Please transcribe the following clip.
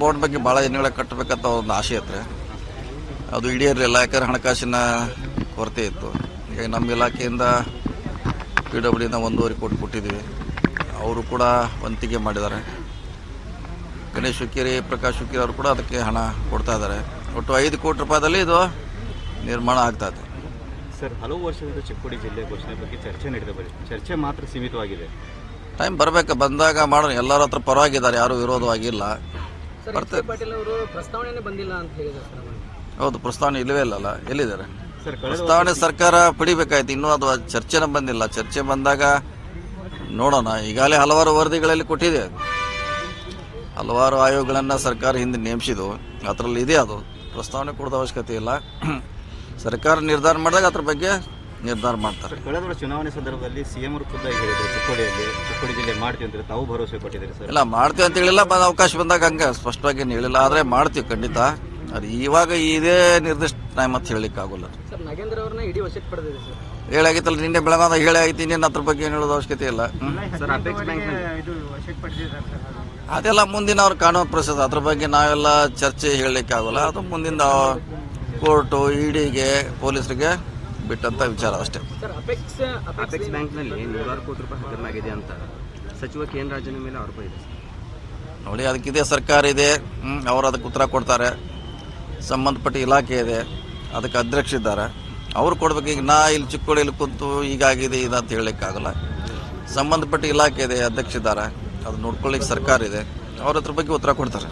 Board ಬಗ್ಗೆ ಭಾಳ ದಿನಗಳ ಕಟ್ಟಬೇಕಂತ ಒಂದು ಆಸೆ ಐತ್ರಿ ಅದು ಈಡೇರಲಿಲ್ಲ ಯಾಕಂದ್ರೆ ಹಣಕಾಸಿನ ಕೊರತೆ ಇತ್ತು. ಈಗ ನಮ್ಮ ಇಲಾಖೆಯಿಂದ ಪಿ ಡಬ್ಲ್ಯೂ ಡಿಯಿಂದ ಒಂದೂವರೆ ಕೋಟಿ ಕೊಟ್ಟಿದ್ದೀವಿ. ಅವರು ಕೂಡ ವಂತಿಗೆ ಮಾಡಿದ್ದಾರೆ. ಗಣೇಶ್ ಹುಕ್ಕೇರಿ ಪ್ರಕಾಶ್ ಹುಕ್ಕೇರಿ ಅವರು ಕೂಡ ಅದಕ್ಕೆ ಹಣ ಕೊಡ್ತಾ ಇದ್ದಾರೆ. ಒಟ್ಟು ಐದು ಕೋಟಿ ರೂಪಾಯಿದಲ್ಲಿ ಇದು ನಿರ್ಮಾಣ ಆಗ್ತಾ ಇದೆ. ಸರ್ ಹಲವು ವರ್ಷದಿಂದ ಚಿಕ್ಕೋಡಿ ಜಿಲ್ಲೆ ಘೋಷಣೆ ಬಗ್ಗೆ ಚರ್ಚೆ ನಡೆದ ಬರೀ ಚರ್ಚೆ ಮಾತ್ರ ಸೀಮಿತವಾಗಿದೆ. ಟೈಮ್ ಬರಬೇಕು. ಬಂದಾಗ ಮಾಡೋಣ. ಎಲ್ಲರ ಹತ್ರ ಪರವಾಗಿದ್ದಾರೆ. ಯಾರೂ ವಿರೋಧವಾಗಿಲ್ಲ. ಸರ್ ಬರ್ತದೆ. ಪಾಟೀಲ್ ಅವರು ಪ್ರಸ್ತಾವನೆ ಬಂದಿಲ್ಲ ಅಂತ ಹೇಳಿದ್ರು ಸರ್ ಹೌದು ಪ್ರಸ್ತಾವನೆ ಇಲ್ಲವೇ ಇಲ್ಲಲ್ಲ ಎಲ್ಲಿದ್ದಾರೆ? ಪ್ರಸ್ತಾವನೆ ಸರ್ಕಾರ ಪಡಿಬೇಕಾಯ್ತು ಇನ್ನೂ ಅದು ಚರ್ಚೆನ ಬಂದಿಲ್ಲ. ಚರ್ಚೆ ಬಂದಾಗ ನೋಡೋಣ ಈಗಾಗಲೇ ಹಲವಾರು ವರದಿಗಳಲ್ಲಿ ಕೊಟ್ಟಿದೆ. ಹಲವಾರು ಆಯೋಗಗಳನ್ನು ಸರ್ಕಾರ ಹಿಂದೆ ನೇಮಿಸಿದ್ದು ಅದರಲ್ಲಿ ಇದೆ ಅದು. ಪ್ರಸ್ತಾವನೆ ಕೊಡೋದು ಅವಶ್ಯಕತೆ ಇಲ್ಲ. ಸರ್ಕಾರ ನಿರ್ಧಾರ ಮಾಡಿದಾಗ ಅದ್ರ ಬಗ್ಗೆ ನಿರ್ಧಾರ ಮಾಡ್ತಾರೆ. ಕಳೆದ ವರ್ಷ ಚುನಾವಣೆ ಸಂದರ್ಭದಲ್ಲಿ ಸಿಎಂ ಅವರು ಖುದ್ದಾಗಿ ಹೇಳಿದ್ರು ಚಿಕ್ಕೋಡಿಯಲ್ಲಿ ಚಿಕ್ಕೋಡಿ ಜಿಲ್ಲೆ ಮಾಡ್ತೀವಿ ಅಂತ ತಾವು ಭರವಸೆ ಕೊಟ್ಟಿದ್ದೀರಿ ಸರ್? ಇಲ್ಲ ಮಾಡ್ತೀವಿ ಅಂತ ಹೇಳಿಲ್ಲ ಬಂದ ಅವಕಾಶ ಬಂದಾಗ ಹಂಗೆ ಸ್ಪಷ್ಟವಾಗಿ ಏನು ಹೇಳಿಲ್ಲ. ಆದರೆ ಮಾಡ್ತೀವಿ ಖಂಡಿತ. ಅದು ಇವಾಗ ಇದೇ ನಿರ್ದಿಷ್ಟ ಟೈಮ್ ಅಂತ ಹೇಳಲಿಕ್ಕೆ ಆಗೋಲ್ಲ. ಸರ್ ನಾಗೇಂದ್ರ ಅವ್ರನ್ನ ಇಡೀ ವಶಕ್ಕೆ ಪಡೆದಿದೆ ಸರ್. ಹೇಳಾಗಿತ್ತಲ್ಲ ನಿನ್ನೆ ಬೆಳಗಾದ ಹೇಳಿ ಆಯ್ತು ಇನ್ನೇನು ಅದ್ರ ಬಗ್ಗೆ ಏನು ಹೇಳೋದು ಅವಶ್ಯಕತೆ ಇಲ್ಲ. ಅದೆಲ್ಲ ಮುಂದಿನ ಅವ್ರು ಕಾನೂನು ಪ್ರಸಾದ ಅದ್ರ ಬಗ್ಗೆ ನಾವೆಲ್ಲ ಚರ್ಚೆ ಹೇಳಲಿಕ್ಕೆ ಆಗೋಲ್ಲ. ಅದು ಮುಂದಿನ ಕೋರ್ಟು ಇಡಿಗೆ ಪೊಲೀಸರಿಗೆ ಬಿಟ್ಟಂತ ವಿಚಾರ ಅಷ್ಟೇ. ಸರ್ ಅಪೆಕ್ಸ್ ಅಪೆಕ್ಸ್ ಅಪೆಕ್ಸ್ ಬ್ಯಾಂಕ್ನಲ್ಲಿ ನೂರಾರು ಕೋಟಿ ರೂಪಾಯಿ ಹಗರಣಾಗಿದೆ ಅಂತ ಸಚಿವ ಕೆ ಎನ್ ರಾಜನ ಮೇಲೆ ಆರೋಪ ಇದೆ. ಸರ್. ನೋಡಿ ಅದಕ್ಕಿದೆ ಸರ್ಕಾರ ಇದೆ. ಅವರು ಅವ್ರು ಅದಕ್ಕೆ ಉತ್ತರ ಕೊಡ್ತಾರೆ. ಸಂಬಂಧಪಟ್ಟ ಇಲಾಖೆ ಇದೆ. ಅದಕ್ಕೆ ಅಧ್ಯಕ್ಷ ಇದ್ದಾರೆ. ಅವ್ರು ಕೊಡ್ಬೇಕು. ಈಗ ನಾ ಇಲ್ಲಿ ಚಿಕ್ಕೋಡಿಯಲ್ಲಿ ಕುಂತು ಹೀಗಾಗಿದೆ ಇದು ಅಂತ ಹೇಳಲಿಕ್ಕಾಗಲ್ಲ. ಸಂಬಂಧಪಟ್ಟ ಇಲಾಖೆ ಇದೆ ಅಧ್ಯಕ್ಷ ಇದ್ದಾರೆ. ಅದು ನೋಡ್ಕೊಳ್ಳಿಕ್ಕೆ ಸರ್ಕಾರ ಇದೆ. ಅವ್ರ ಹತ್ರ ಬಗ್ಗೆ ಉತ್ತರ ಕೊಡ್ತಾರೆ.